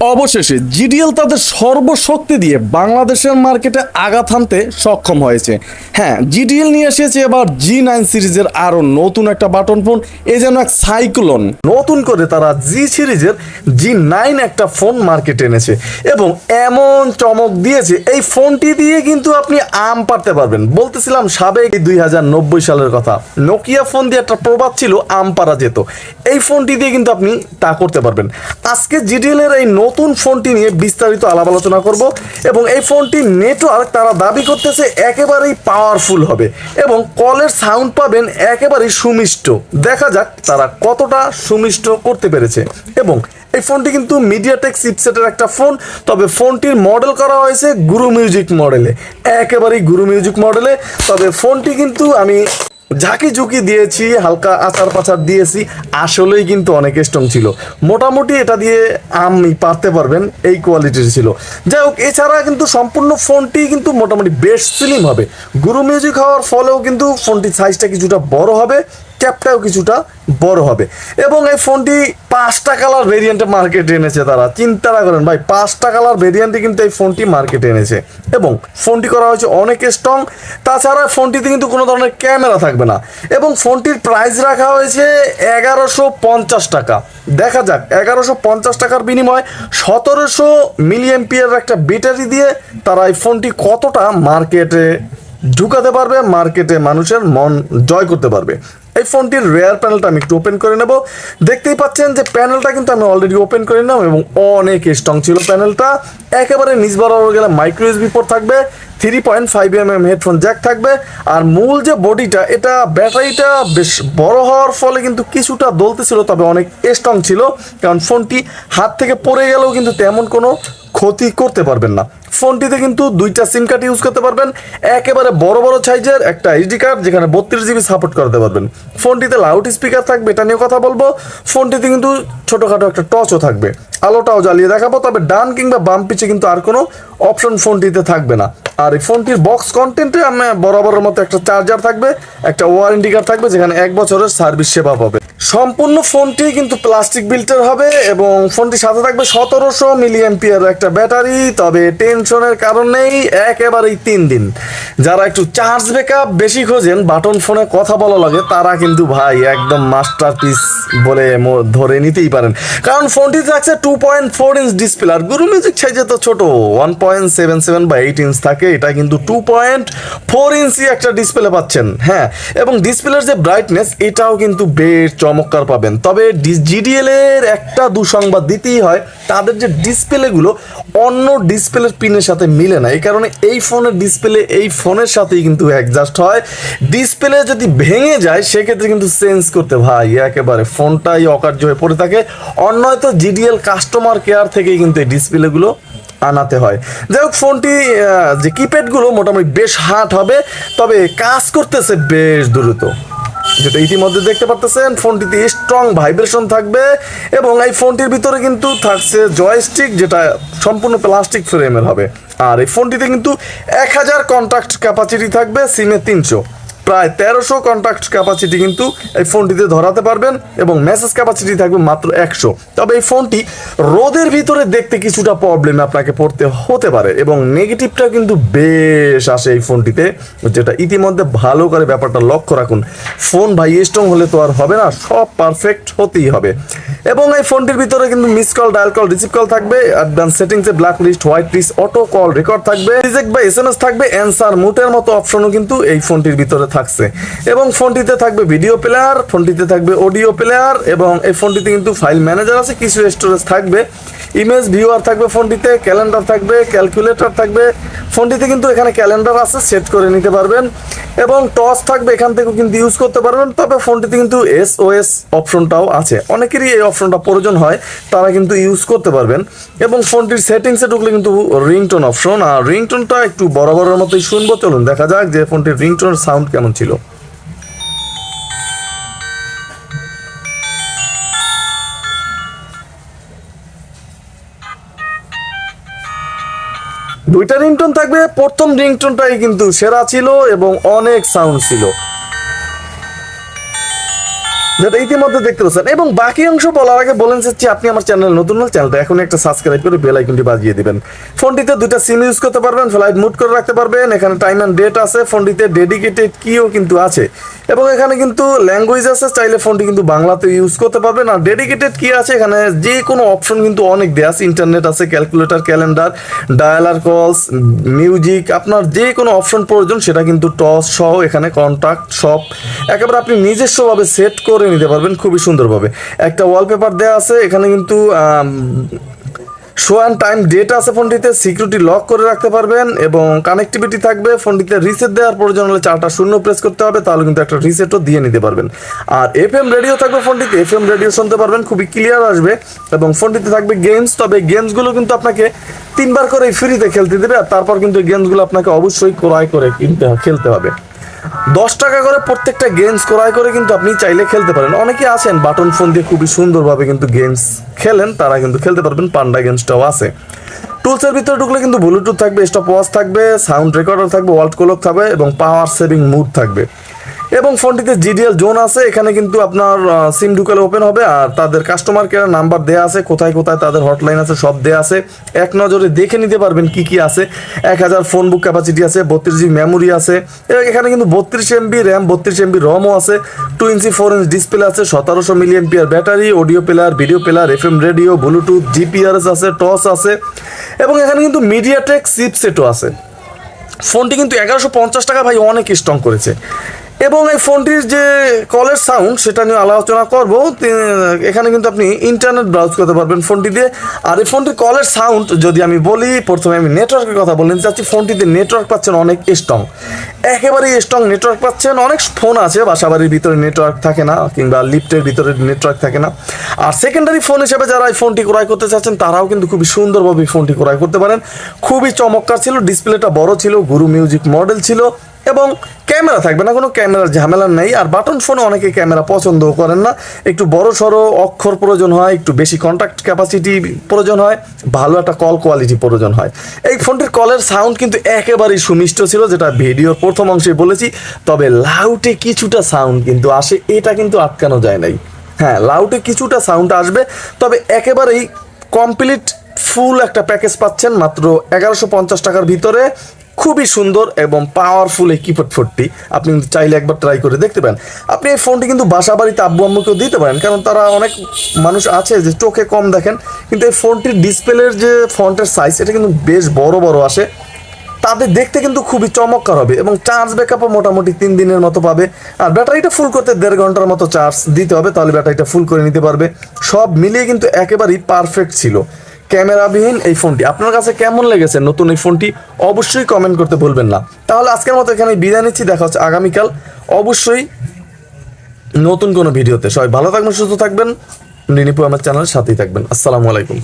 অবশেষে জিডিএল তাদের সর্বশক্তি দিয়ে বাংলাদেশের মার্কেটে আঘাত হানতে সক্ষম হয়েছে। হ্যাঁ জিডিএল নিয়ে এসেছে এবার জি নাইন সিরিজের আরও নতুন একটা বাটন ফোন, এ যেন এক সাইক্লোন। নতুন করে তারা জি সিরিজের জি নাইন একটা ফোন মার্কেটে এনেছে এবং এমন চমক দিয়েছে, এই ফোনটি দিয়ে কিন্তু আপনি আম পারতে পারবেন। বলতেছিলাম সাবেক দুই হাজার নব্বই সালের কথা নোকিয়া ফোন দিয়ে একটা প্রবাদ ছিল, আম পারা যেত। এই ফোনটি দিয়ে কিন্তু আপনি তা করতে পারবেন। আজকে জিডিএল এর এই নতুন ফোনটি নিয়ে বিস্তারিত আলাপ আলোচনা করব এবং এই ফোনটির নেটওয়ার্ক তারা দাবি করতেছে একেবারেই পাওয়ারফুল হবে এবং কলের সাউন্ড পাবেন একেবারেই সুমিষ্ট। দেখা যাক তারা কতটা সুমিষ্ট করতে পেরেছে। এবং এই ফোনটি কিন্তু মিডিয়াটেক চিপসেটের একটা ফোন তবে ফোনটির মডেল করা হয়েছে গুরু মিউজিক মডেলে একেবারেই গুরু মিউজিক মডেলে তবে ফোনটি কিন্তু আমি ঝাঁকি ঝুঁকি দিয়েছি, হালকা আচার পাচার দিয়েছি, আসলেই কিন্তু অনেক স্ট্রং ছিল। মোটামুটি এটা দিয়ে আমি পারতে পারবেন, এই কোয়ালিটির ছিল। যাই হোক, এছাড়া কিন্তু সম্পূর্ণ ফোনটি কিন্তু মোটামুটি বেস্ট স্লিম হবে। গুরু মিউজিক হওয়ার ফলেও কিন্তু ফোনটির সাইজটা কিছুটা বড় হবে। ক্যাপটাও কিছুটা বড় হবে। এবং এই ফোনটি পাঁচটা কালার ভেরিয়েন্টে মার্কেটে এনেছে তারা। চিন্তাটা করেন ভাই, পাঁচটা কালার ভেরিয়েন্টে কিন্তু এই ফোনটি মার্কেটে এনেছে। এবং ফোনটি করা হয়েছে অনেক স্ট্রং তাছাড়া ফোনটিতে কিন্তু কোনো ধরনের ক্যামেরা থাকবে না। এবং ফোনটির প্রাইস রাখা হয়েছে এগারোশো পঞ্চাশ টাকা। দেখা যাক, এগারোশো পঞ্চাশ টাকার বিনিময়ে সতেরোশো মিলিয়ন পিয়ার একটা ব্যাটারি দিয়ে তারা এই ফোনটি কতটা মার্কেটে ঢুকাতে পারবে মার্কেটে মানুষের মন জয় করতে পারবে। এই ফোনটির রেয়ার প্যানেলটা আমি একটু ওপেন করে নেব। দেখতেই পাচ্ছেন যে প্যানেলটা কিন্তু আমি অলরেডি ওপেন করে নিলাম এবং অনেক স্ট্রং ছিল প্যানেলটা একেবারে নিজ বরাবর গেলে মাইক্রো ইউএসবি পোর্ট থাকবে। Three point five M M headphone jack থাকবে। আর মূল যে বডিটা এটা ব্যাটারিটা বেশ বড় হওয়ার ফলে কিন্তু কিছুটা দলতেছিল, তবে অনেক স্ট্রং ছিল। কারণ ফোনটি হাত থেকে পড়ে গেলেও কিন্তু তেমন কোনো ক্ষতি করতে পারবেন না। ফোনটিতে কিন্তু দুইটা সিম কার্ড ইউজ করতে পারবেন। একেবারে বড় বড় সাইজের একটা এইচডি কার্ড যেখানে বত্রিশ জিবি সাপোর্ট করতে পারবেন। ফোনটিতে লাউড স্পিকার থাকবে, এটা নিয়ে কথা বলব। ফোনটিতে কিন্তু ছোটোখাটো একটা টচও থাকবে। আলোটাও জ্বালিয়ে দেখাবো, তবে ডান কিংবা বাম পিছে কিন্তু আর কোনো অপশন ফোনটিতে থাকবে না। আর এই ফোনটির বক্স কন্টেন্টে আমি বরাবরের মতো একটা চার্জার থাকবে, একটা ওয়ারেন্টি কার্ড থাকবে, যেখানে এক বছরের সার্ভিস সেবা পাবে। সম্পূর্ণ ফোনটি কিন্তু প্লাস্টিক বিল্টের হবে এবং ফোনটির সাথে থাকবে সতেরোশো মিলিয়ন পিয়ার একটা ব্যাটারি, তবে টেনশনের কারণেই একেবারেই তিন দিন। যারা একটু চার্জ ব্যাকআপ বেশি খোঁজেন, বাটন ফোনে কথা বলা লাগে, তারা কিন্তু ভাই একদম মাস্টার পিস বলে ধরে নিতেই পারেন। কারণ ফোনটি থাকছে two point four inch display আর গুরু মিউজিক সাইজে তো ছোট ওয়ান পয়েন্ট সেভেন সেভেন বা এইট ইঞ্চ থাকে, এটা কিন্তু টু পয়েন্ট ফোর ইঞ্চি একটা ডিসপ্লে পাচ্ছেন হ্যাঁ। এবং ডিসপ্লের যে ব্রাইটনেস এটাও কিন্তু বেশ চমৎকার পাবেন। তবে জিডিএল এর একটা দুঃসংবাদ দিতেই হয়, তাদের যে ডিসপ্লেগুলো অন্য ডিসপ্লের পিনের সাথে মিলে না। এই কারণে এই ফোনের ডিসপ্লে এই ফোনের সাথেই কিন্তু অ্যাডজাস্ট হয়। ডিসপ্লে যদি ভেঙে যায়, সেক্ষেত্রে কিন্তু চেঞ্জ করতে ভাই, একেবারে ফোনটাই অকার্য হয়ে পড়ে থাকে। অন্য হয়তো জিডিএল কাস্টমার কেয়ার থেকেই কিন্তু এই ডিসপ্লেগুলো আনাতে হয়। যাই হোক ফোনটি যে কিপ্যাডগুলো মোটামুটি বেশ হার্ড হবে, তবে কাজ করতেছে বেশ দ্রুত। যেটা ইতিমধ্যে দেখতে পাচ্ছেন ফোনটিতে স্ট্রং ভাইব্রেশন থাকবে এবং এই ফোনটির ভিতরে কিন্তু থাকছে জয়স্টিক যেটা সম্পূর্ণ প্লাস্টিক ফ্রেমের হবে। আর এই ফোনটিতে কিন্তু এক হাজার কন্ট্যাক্ট ক্যাপাসিটি থাকবে সিমে তিনশো। প্রায় তেরোশো কন্ট্যাক্ট ক্যাপাসিটি কিন্তু এই ফোনটিতে ধরাতে পারবেন এবং মেসেজ ক্যাপাসিটি থাকবে মাত্র একশো। তবে এই ফোনটি রোদের ভিতরে দেখতে কিছুটা প্রবলেম আপনাকে পড়তে হতে পারে এবং নেগেটিভটা কিন্তু বেশ আসে এই ফোনটিতে, যেটা ইতিমধ্যে ভালো করে ব্যাপারটা লক্ষ্য রাখুন। ফোন ভাই স্ট্রং হলে তো আর হবে না, সব পারফেক্ট হতেই হবে। এবং এই ফোনটির ভিতরে কিন্তু miss call dial call receive call থাকবে অ্যাডভান্স সেটিংসে black list white list auto call record থাকবে রিজেক্ট বা এসএমএস থাকবে অ্যান্সার মুটের মতো অপশনও কিন্তু এই ফোনটির ভিতরে থাকছে। এবং ফোনটিতে থাকবে ভিডিও প্লেয়ার ফোনটিতে থাকবে অডিও প্লেয়ার এবং এই ফোনটিতে কিন্তু ফাইল ম্যানেজার আছে, কিছু স্টোরেজ থাকবে। ইমেজ ভিউয়ার থাকবে ফোনটিতে, ক্যালেন্ডার থাকবে, ক্যালকুলেটর থাকবে। ফোনটিতে কিন্তু এখানে ক্যালেন্ডার আছে, সেট করে নিতে পারবেন। এবং টস থাকবে, এখান থেকেও কিন্তু ইউজ করতে পারবেন। তবে ফোনটিতে কিন্তু এস ও এস অপশনটাও আছে। অনেকেরই এই অপশনটা প্রয়োজন হয়, তারা কিন্তু ইউজ করতে পারবেন। এবং ফোনটির সেটিংসে ঢুকলে কিন্তু রিংটোন অপশন। আর রিংটোনটা একটু বরাবরের মতোই শুনব। চলুন দেখা যাক যে ফোনটির রিংটোনের সাউন্ড কেমন ছিল। দুইটা রিংটোন থাকবে। প্রথম রিংটোনটাই কিন্তু সেরা ছিল এবং অনেক সাউন্ড ছিল। যেটা ইতিমধ্যে দেখতে পাচ্ছেন। এবং বাকি অংশ বলার আগে বলেন চাচ্ছি আপনি আমার চ্যানেল নতুন হলে চ্যানেলটা এখন একটা সাবস্ক্রাইব করে বেল আইকনটি বাজিয়ে দিবেন। ফোনটিতে দুইটা সিম ইউজ করতে পারবেন ফ্লাইট মুড করে রাখতে পারবেন, এখানে টাইম অ্যান্ড ডেট আছে, ফোনটিতে ডেডিকেটেড কিও কিন্তু আছে। এবং এখানে কিন্তু ল্যাঙ্গুয়েজ আছে, চাইলে ফোনটি কিন্তু বাংলাতে ইউজ করতে পারবেন। আর ডেডিকেটেড কি আছে, এখানে যে কোনো অপশন কিন্তু অনেক দেওয়া আছে। ইন্টারনেট আছে calculator calendar dialer calls music আপনার যে কোনো অপশন প্রয়োজন, সেটা কিন্তু টস সহ এখানে কন্ট্যাক্ট সব একেবারে আপনি নিজস্বভাবে সেট করে নিতে পারবেন খুবই সুন্দরভাবে। একটা ওয়ালপেপার দেওয়া আছে, এখানে কিন্তু শো অ্যান্ড টাইম ডেট আছে ফোনটিতে সিকিউরিটি লক করে রাখতে পারবেন এবং কানেক্টিভিটি থাকবে, ফোনটিতে রিসেট দেওয়ার প্রয়োজন হলে চারটা শূন্য প্রেস করতে হবে, তাহলে কিন্তু একটা রিসেটও দিয়ে নিতে পারবেন। আর এফ এম রেডিও থাকবে ফোনটিতে এফ এম রেডিও শুনতে পারবেন, খুবই ক্লিয়ার আসবে এবং ফোনটিতে থাকবে গেমস তবে গেমসগুলো কিন্তু আপনাকে তিনবার করে ফ্রিতে খেলতে দেবে, আর তারপর কিন্তু গেমসগুলো আপনাকে অবশ্যই ক্রয় করে কিনতে, খেলতে হবে। দশ টাকা করে প্রত্যেকটা গেমস ক্রয় করে কিন্তু আপনি চাইলে খেলতে পারেন। অনেকে আছেন বাটন ফোন দিয়ে খুবই সুন্দরভাবে কিন্তু গেমস খেলেন, তারা কিন্তু খেলতে পারবেন, পান্ডা গেমসটাও আছে। টুলসের ভিতরে ঢুকলে কিন্তু ব্লুটুথ থাকবে স্টপ ওয়াচ থাকবে সাউন্ড রেকর্ডার থাকবে ওয়ার্ল্ড কোলক থাকবে এবং পাওয়ার সেভিং মুড থাকবে। এবং ফোনটিতে জিডিএল জোন আছে, এখানে কিন্তু আপনার সিম ঢুকালে ওপেন হবে, আর তাদের কাস্টমার কেয়ার নাম্বার দেওয়া আছে, কোথায় কোথায় তাদের হটলাইন আছে সব দেওয়া আছে। এক নজরে দেখে নিতে পারবেন কি কি আছে। এক হাজার ফোন বুক ক্যাপাসিটি আছে, বত্রিশ জিবি মেমোরি আছে এখানে কিন্তু বত্রিশ এমবি র্যাম বত্রিশ এমবি রমও আছে। Two inch four inch display আছে, সতেরোশো million peer battery audio player video player F M radio Bluetooth GPRS আছে টস আছে। এবং এখানে কিন্তু মিডিয়াটেক চিপসেটও আছে। ফোনটি কিন্তু এগারোশো পঞ্চাশ টাকা ভাই অনেক স্ট্রং করেছে। এবং এই ফোনটির যে কলের সাউন্ড, সেটা নিয়ে আলোচনা করব। এখানে কিন্তু আপনি ইন্টারনেট ব্রাউজ করতে পারবেন ফোনটি দিয়ে। আর এই ফোনটির কলের সাউন্ড, যদি আমি বলি, প্রথমে আমি নেটওয়ার্কের কথা বলতে চাচ্ছি ফোনটিতে নেটওয়ার্ক পাচ্ছেন অনেক স্ট্রং একেবারেই স্ট্রং নেটওয়ার্ক পাচ্ছেন, অনেক ফোন আছে, বাসাবাড়ির ভিতরে নেটওয়ার্ক থাকে না, কিংবা লিফটের ভিতরে নেটওয়ার্ক থাকে না। আর সেকেন্ডারি ফোন হিসেবে যারা এই ফোনটি ক্রয় করতে চাচ্ছেন, তারাও কিন্তু খুবই সুন্দরভাবে ফোনটি ক্রয় করতে পারেন। খুবই চমৎকার ছিল ডিসপ্লেটা বড় ছিল গুরু মিউজিক মডেল ছিল। এবং ক্যামেরা থাকবে না, কোনো ক্যামেরার ঝামেলা নেই। আর বাটন ফোনে অনেকে ক্যামেরা পছন্দও করেন না। একটু বড় সড়ো অক্ষর প্রয়োজন হয়, একটু বেশি কন্ট্যাক্ট ক্যাপাসিটি প্রয়োজন হয়, ভালো একটা কল কোয়ালিটি প্রয়োজন হয়। এই ফোনটির কলের সাউন্ড কিন্তু একেবারেই সুমিষ্ট ছিল, যেটা ভিডিওর প্রথম অংশে বলেছি, তবে লাউটে কিছুটা সাউন্ড কিন্তু আসে, এটা কিন্তু আটকানো যায় নাই। হ্যাঁ লাউটে কিছুটা সাউন্ড আসবে, তবে একেবারেই কমপ্লিট ফুল একটা প্যাকেজ পাচ্ছেন মাত্র এগারোশো পঞ্চাশ টাকার ভিতরে। খুবই সুন্দর এবং পাওয়ারফুল এই কিপ্যাড ফোনটি আপনি চাইলে একবার ট্রাই করে দেখতে পারেন। আপনি এই ফোনটি কিন্তু বাসা বাড়িতে আব্বু আম্মুকেও দিতে পারেন, কারণ তারা অনেক মানুষ আছে যে চোখে কম দেখেন। কিন্তু এই ফোনটির ডিসপ্লের যে ফন্টের সাইজ এটা কিন্তু বেশ বড় বড় আসে। তাদের দেখতে কিন্তু খুবই চমৎকার হবে এবং চার্জ ব্যাকআপও মোটামুটি তিন দিনের মতো পাবে। আর ব্যাটারিটা ফুল করতে দেড় ঘণ্টার মতো চার্জ দিতে হবে, তাহলে ব্যাটারিটা ফুল করে নিতে পারবে। সব মিলিয়ে কিন্তু একেবারেই পারফেক্ট ছিল। ক্যামেরাবিহীন এই ফোনটি। আপনার কাছে কেমন লেগেছে নতুন এই ফোনটি অবশ্যই কমেন্ট করতে ভুলবেন না। তাহলে আজকের মতো এখানে বিদায় নিচ্ছি, দেখা হচ্ছে আগামীকাল। অবশ্যই নতুন কোনো ভিডিওতে। সবাই ভালো থাকবেন, সুস্থ থাকবেন। নিনিপু আমার চ্যানেলের সাথেই থাকবেন। আসসালামু আলাইকুম।